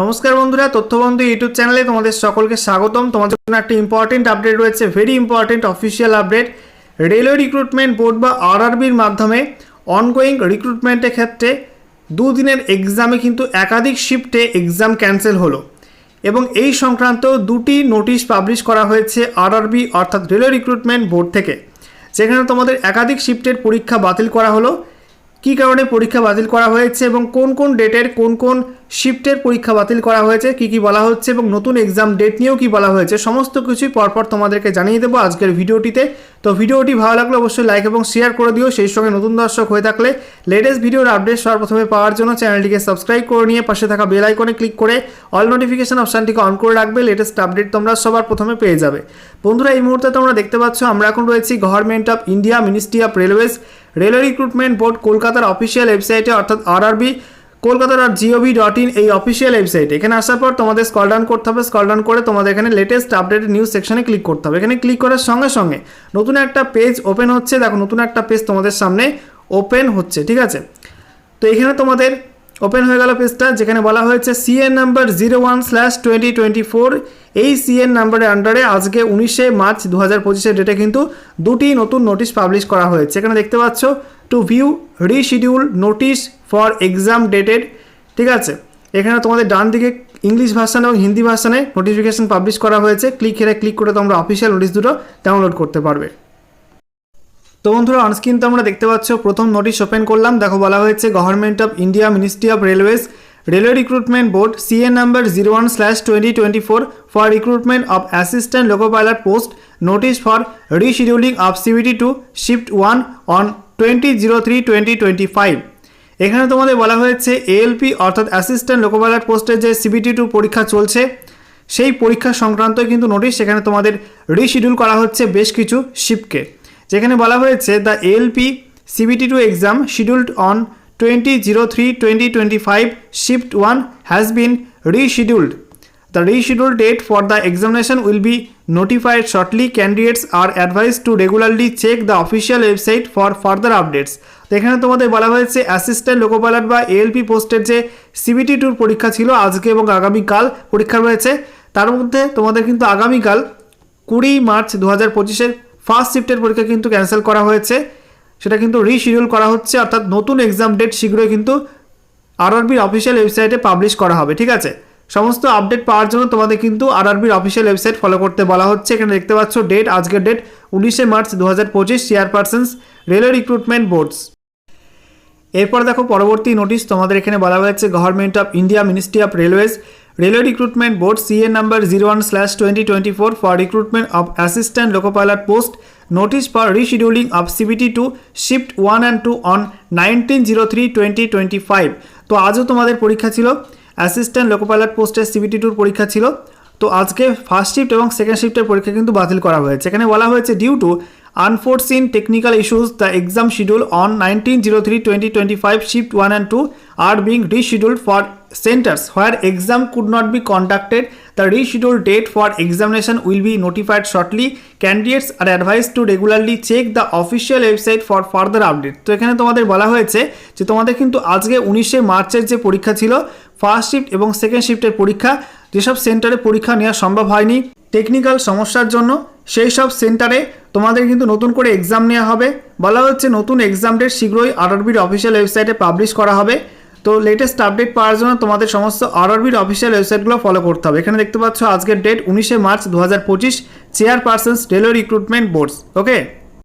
নমস্কার বন্ধুরা, তথ্যবন্ধু ইউটিউব চ্যানেলে তোমাদের সকলকে স্বাগতম। তোমাদের জন্য একটা ইম্পর্টেন্ট আপডেট রয়েছে very important official update railway recruitment board বা আরআরবির মাধ্যমে অনগোয়িং রিক্রুটমেন্টের ক্ষেত্রে দুদিনের এক্সামে কিন্তু একাধিক শিফটে এক্সাম ক্যান্সেল হলো। এবং এই সংক্রান্ত দুটি নোটিশ পাবলিশ করা হয়েছে আরআরবি অর্থাৎ রেলওয়ে রিক্রুটমেন্ট বোর্ড থেকে। যেখানে তোমাদের একাধিক শিফটের পরীক্ষা বাতিল করা হলো। কী কারণে পরীক্ষা বাতিল করা হয়েছে এবং কোন কোন ডেটের কোন কোন শিফটের পরীক্ষা বাতিল করা হয়েছে, কি কি বলা হচ্ছে এবং নতুন এক্সাম ডেট নিয়েও কি বলা হয়েছে, সমস্ত কিছুই পরপর তোমাদেরকে জানিয়ে দেবো আজকের ভিডিওটিতে। তো ভিডিওটি ভালো লাগলে অবশ্যই লাইক এবং শেয়ার করে দিও, সেই সঙ্গে নতুন দর্শক হয়ে থাকলে লেটেস্ট ভিডিওর আপডেট সবার প্রথমে পাওয়ার জন্য চ্যানেলটিকে সাবস্ক্রাইব করে নিয়ে পাশে থাকা বেল আইকনে ক্লিক করে অল নোটিফিকেশন অপশানটিকে অন করে রাখবে লেটেস্ট আপডেট তোমরা সবার প্রথমে পেয়ে যাবে। বন্ধুরা, এই মুহূর্তে তোমরা দেখতে পাচ্ছ, আমরা এখন রয়েছি government of India ministry of railways railway recruitment board কলকাতার অফিসিয়াল ওয়েবসাইটে অর্থাৎ আরআরবি কলকাতার আর জিওভি ডট ইন এই অফিসিয়াল ওয়েবসাইট এখানে আসার পর তোমাদের স্কল ডাউন করতে হবে স্কল ডাউন করে তোমাদের এখানে লেটেস্ট আপডেটেড নিউজ সেকশনে ক্লিক করতে হবে। এখানে ক্লিক করার সঙ্গে সঙ্গে নতুন একটা পেজ ওপেন হচ্ছে, দেখো নতুন একটা পেজ তোমাদের সামনে ওপেন হচ্ছে, ঠিক আছে? তো এখানে তোমাদের ওপেন হয়ে গেল পেজটা যেখানে বলা হয়েছে CN number zero one slash twenty twenty four এই সিএন নাম্বারের আন্ডারে আজকে উনিশে মার্চ দু হাজার পঁচিশের ডেটে কিন্তু দুটি নতুন নোটিশ পাবলিশ করা হয়েছে। এখানে দেখতে পাচ্ছ to view reschedule notice for exam dated ঠিক আছে? এখানে তোমাদের ডান দিকে ইংলিশ ভার্সান এবং হিন্দি ভার্সানে নোটিফিকেশন পাবলিশ করা হয়েছে ক্লিক হেরে ক্লিক করে তোমরা অফিসিয়াল নোটিশ দুটো ডাউনলোড করতে পারবে। তো বন্ধুরা অনস্ক্রিন তো আমরা দেখতে পাচ্ছ, প্রথম নোটিশ ওপেন করলাম, দেখো বলা হয়েছে government of India ministry of railways railway recruitment board CA number zero one slash twenty twenty four for recruitment of assistant loco pilot post notice for rescheduling of CBT two shift one on twenty zero three twenty twenty five এখানে তোমাদের বলা হয়েছে ALP অর্থাৎ assistant loco pilot পোস্টের যে CBT two পরীক্ষা চলছে, সেই পরীক্ষা সংক্রান্ত কিন্তু নোটিশ সেখানে তোমাদের রিশিডিউল করা হচ্ছে বেশ কিছু শিফটকে যেখানে বলা হয়েছে the LP CBT two exam scheduled on twenty zero three twenty twenty five shift one has been rescheduled The rescheduled date for the examination will be notified shortly. Candidates are advised to regularly check the official website for further updates. তো এখানে তোমাদের বলা হয়েছে assistant লোকো বা ALP পোস্টের যে CBT টুর পরীক্ষা ছিল আজকে এবং আগামীকাল পরীক্ষা রয়েছে। তার মধ্যে তোমাদের কিন্তু আগামীকাল কুড়ি মার্চ দু হাজার পঁচিশের ফার্স্ট শিফটের পরীক্ষা কিন্তু ক্যান্সেল করা হয়েছে। সেটা কিন্তু রিশিডিউল করা হচ্ছে, অর্থাৎ নতুন এক্সাম ডেট শীঘ্রই কিন্তু আরআরবির অফিসিয়াল ওয়েবসাইটে পাবলিশ করা হবে, ঠিক আছে? সমস্ত আপডেট পাওয়ার জন্য তোমাদের কিন্তু আরআরবির অফিসিয়াল ওয়েবসাইট ফলো করতে বলা হচ্ছে। এখানে দেখতে পাচ্ছ ডেট আজকের ডেট উনিশে মার্চ দু হাজার পঁচিশ চেয়ারপারসন্স রেলওয়ে রিক্রুটমেন্ট বোর্ডস এরপর দেখো পরবর্তী নোটিশ তোমাদের এখানে বলা হয়েছে government of India ministry of railways railway recruitment board CA number zero one slash twenty twenty four for recruitment of assistant loco pilot post notice for rescheduling of CBT two shift one and two on nineteen zero three twenty twenty five তো আজও তোমাদের পরীক্ষা ছিল assistant loco pilot পোস্টের CBT টুর পরীক্ষা ছিল, তো আজকে ফার্স্ট শিফট এবং সেকেন্ড শিফটের পরীক্ষা কিন্তু বাতিল করা হয়েছে। এখানে বলা হয়েছে due to unforeseen technical issues the exam schedule on nineteen zero three twenty twenty five shift one and two are being rescheduled for centres where exam could not be conducted the reschedule date for examination will be notified shortly candidates are advised to regularly check the official website for further update তো এখানে তোমাদের বলা হয়েছে যে তোমাদের কিন্তু আজকে উনিশে মার্চের যে পরীক্ষা ছিল ফার্স্ট শিফট এবং সেকেন্ড শিফটের পরীক্ষা, যেসব সেন্টারে পরীক্ষা নেওয়া সম্ভব হয়নি টেকনিক্যাল সমস্যার জন্য সেই সব সেন্টারে তোমাদের কিন্তু নতুন করে এক্সাম নেওয়া হবে। বলা হচ্ছে নতুন এক্সাম ডেট শীঘ্রই আরআরবির অফিসিয়াল ওয়েবসাইটে পাবলিশ করা হবে। তো লেটেস্ট আপডেট পাওয়ার জন্য তোমাদের সমস্ত আরআরবির অফিসিয়াল ওয়েবসাইটগুলো ফলো করতে হবে। এখানে দেখতে পাচ্ছ আজকের ডেট উনিশে মার্চ দু হাজার পঁচিশ chairpersons railway recruitment boards okay